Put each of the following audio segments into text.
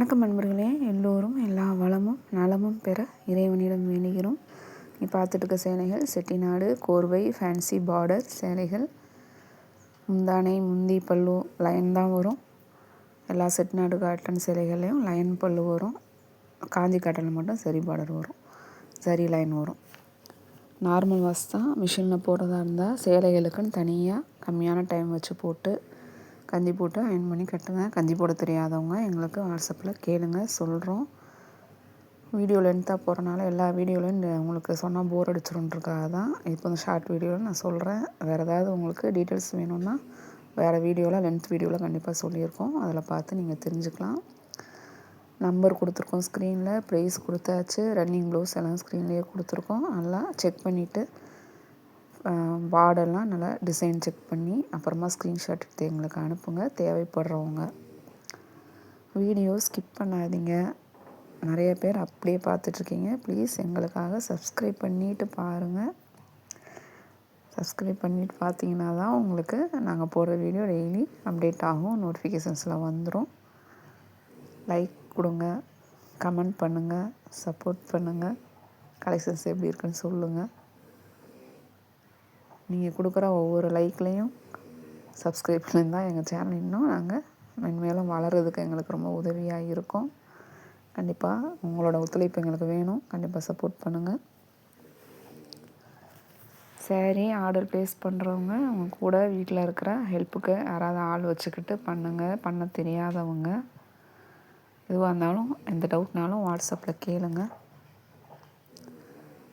வணக்கம் நண்பர்களே. எல்லோரும் எல்லா வளமும் நலமும் பெற இறைவனிடம் வேண்டுகிறோம். நீ பார்த்துட்டு இருக்க சேலைகள் செட்டிநாடு கோர்வை ஃபேன்சி பார்டர் சேலைகள் முந்தானை முந்தி பல்லு லைன் தான் வரும். எல்லா செட்டிநாடு காட்டன் சேலைகள்லேயும் லைன் பல்லு வரும். காஞ்சி காட்டனில் மட்டும் சரி பார்டர் வரும். சரி லைன் வரும். நார்மல் வாஷ் தான் மிஷினில் போடுறதா இருந்தால் சேலைகளுக்குன்னு தனியாக கம்மியான டைம் வச்சு போட்டு கஞ்சி போட்டு அயன் பண்ணி கட்டுங்க. கஞ்சி போட தெரியாதவங்க எங்களுக்கு வாட்ஸ்அப்பில் கேளுங்க. சொல்கிறோம் வீடியோ லென்த்தாக போகிறனால எல்லா வீடியோலையும் உங்களுக்கு சொன்னால் போர் அடிச்சிருன்றக்காக தான். இப்போ இந்த ஷார்ட் வீடியோவில் நான் சொல்கிறேன் வேறு ஏதாவது உங்களுக்கு டீட்டெயில்ஸ் வேணும்னா வேறு வீடியோவில் லென்த் வீடியோவில் கண்டிப்பாக சொல்லியிருக்கோம். அதில் பார்த்து நீங்கள் தெரிஞ்சுக்கலாம். நம்பர் கொடுத்துருக்கோம் ஸ்க்ரீனில் ப்ரைஸ் கொடுத்தாச்சு. ரன்னிங் ப்ளவுஸ் எல்லாம் ஸ்க்ரீன்லேயே கொடுத்துருக்கோம். நல்லா செக் பண்ணிவிட்டு வார்டெல்லாம் நல்லா டிசைன் செக் பண்ணி அப்புறமா ஸ்க்ரீன்ஷாட் எடுத்து எங்களுக்கு அனுப்புங்க. தேவைப்படுறவங்க வீடியோ ஸ்கிப் பண்ணாதீங்க. நிறைய பேர் அப்படியே பார்த்துட்ருக்கீங்க. ப்ளீஸ் எங்களுக்காக சப்ஸ்கிரைப் பண்ணிவிட்டு பாருங்கள் சப்ஸ்கிரைப் பண்ணிவிட்டு பார்த்தீங்கன்னா தான் உங்களுக்கு நாங்கள் போடுற வீடியோ டெய்லி அப்டேட் ஆகும். நோட்டிஃபிகேஷன்ஸில் வந்துடும் லைக் கொடுங்க. கமெண்ட் பண்ணுங்கள் சப்போர்ட் பண்ணுங்கள் கலெக்ஷன்ஸ் எப்படி இருக்குன்னு சொல்லுங்கள் நீங்கள் கொடுக்குற ஒவ்வொரு லைக்லேயும் சப்ஸ்கிரைப்லேயும் தான் எங்கள் சேனல் இன்னும் நாங்கள் மென்மேலும் வளர்கிறதுக்கு எங்களுக்கு ரொம்ப உதவியாக இருக்கும். கண்டிப்பாக உங்களோட ஒத்துழைப்பு எங்களுக்கு வேணும். கண்டிப்பாக சப்போர்ட் பண்ணுங்கள் சரி ஆர்டர் ப்ளேஸ் பண்ணுறவங்க அவங்க கூட வீட்டில் இருக்கிற ஹெல்ப்புக்கு யாராவது ஆள் வச்சுக்கிட்டு பண்ணுங்கள் பண்ண தெரியாதவங்க எதுவாக இருந்தாலும் எந்த டவுட்னாலும் வாட்ஸ்அப்பில் கேளுங்கள்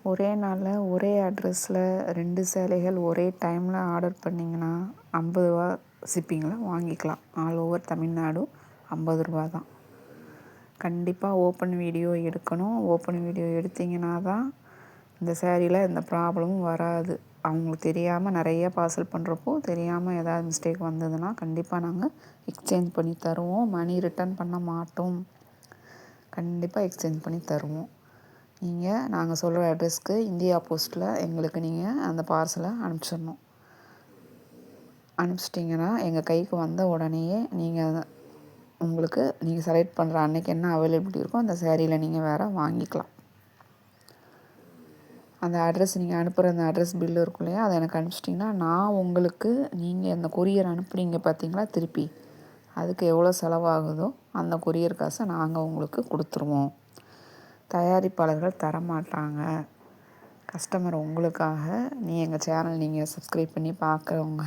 ஒரே நாளில் ஒரே அட்ரஸில் ரெண்டு சேலைகள் ஒரே டைமில் ஆர்டர் பண்ணிங்கன்னா ஐம்பது ரூபா ஷிப்பிங்கில் வாங்கிக்கலாம். ஆல் ஓவர் தமிழ்நாடு ஐம்பது ரூபா தான். கண்டிப்பாக ஓப்பன் வீடியோ எடுக்கணும். ஓப்பன் வீடியோ எடுத்திங்கன்னா தான் இந்த சேரீயில் எந்த ப்ராப்ளமும் வராது. அவங்களுக்கு தெரியாமல் நிறைய பார்சல் பண்ணுறப்போ தெரியாமல் ஏதாவது மிஸ்டேக் வந்ததுன்னா கண்டிப்பாக நாங்கள் எக்ஸ்சேஞ்ச் பண்ணி தருவோம். மணி ரிட்டர்ன் பண்ண மாட்டோம். கண்டிப்பாக எக்ஸ்சேஞ்ச் பண்ணி தருவோம். நீங்கள் நாங்கள் சொல்கிற அட்ரஸ்க்கு இந்தியா போஸ்ட்டில் எங்களுக்கு நீங்கள் அந்த பார்சலை அனுப்பிச்சிடணும். அனுப்பிச்சிட்டிங்கன்னா எங்கள் கைக்கு வந்த உடனேயே நீங்கள் உங்களுக்கு நீங்கள் செலக்ட் பண்ணுற அன்றைக்கி என்ன அவைலபிலிட்டி இருக்கோ அந்த சேரீயில் நீங்கள் வேறு வாங்கிக்கலாம். அந்த அட்ரஸ் நீங்கள் அனுப்புகிற அந்த அட்ரஸ் பில்லு இருக்கும் இல்லையா அதை எனக்கு அனுப்பிச்சிட்டிங்கன்னா நான் உங்களுக்கு நீங்கள் அந்த கொரியர் அனுப்புனீங்க பார்த்தீங்களா திருப்பி அதுக்கு எவ்வளோ செலவாகுதோ அந்த கொரியர் காசை நாங்கள் உங்களுக்கு கொடுத்துருவோம். தயாரிப்பாளர்கள் தரமாட்டாங்க. கஸ்டமர் உங்களுக்காக நீ எங்கள் சேனல் நீங்கள் சப்ஸ்கிரைப் பண்ணி பார்க்குறவங்க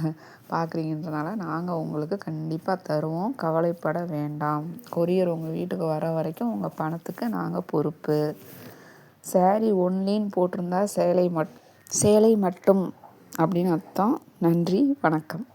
பார்க்குறீங்கன்றனால நாங்கள் உங்களுக்கு கண்டிப்பாக தருவோம். கவலைப்பட வேண்டாம். கொரியர் உங்கள் வீட்டுக்கு வர வரைக்கும் உங்கள் பணத்துக்கு நாங்கள் பொறுப்பு. சேரீ ஒன்லின்னு போட்டிருந்தா சேலை மட் சேலை மட்டும் அப்படின்னு அர்த்தம். நன்றி வணக்கம்.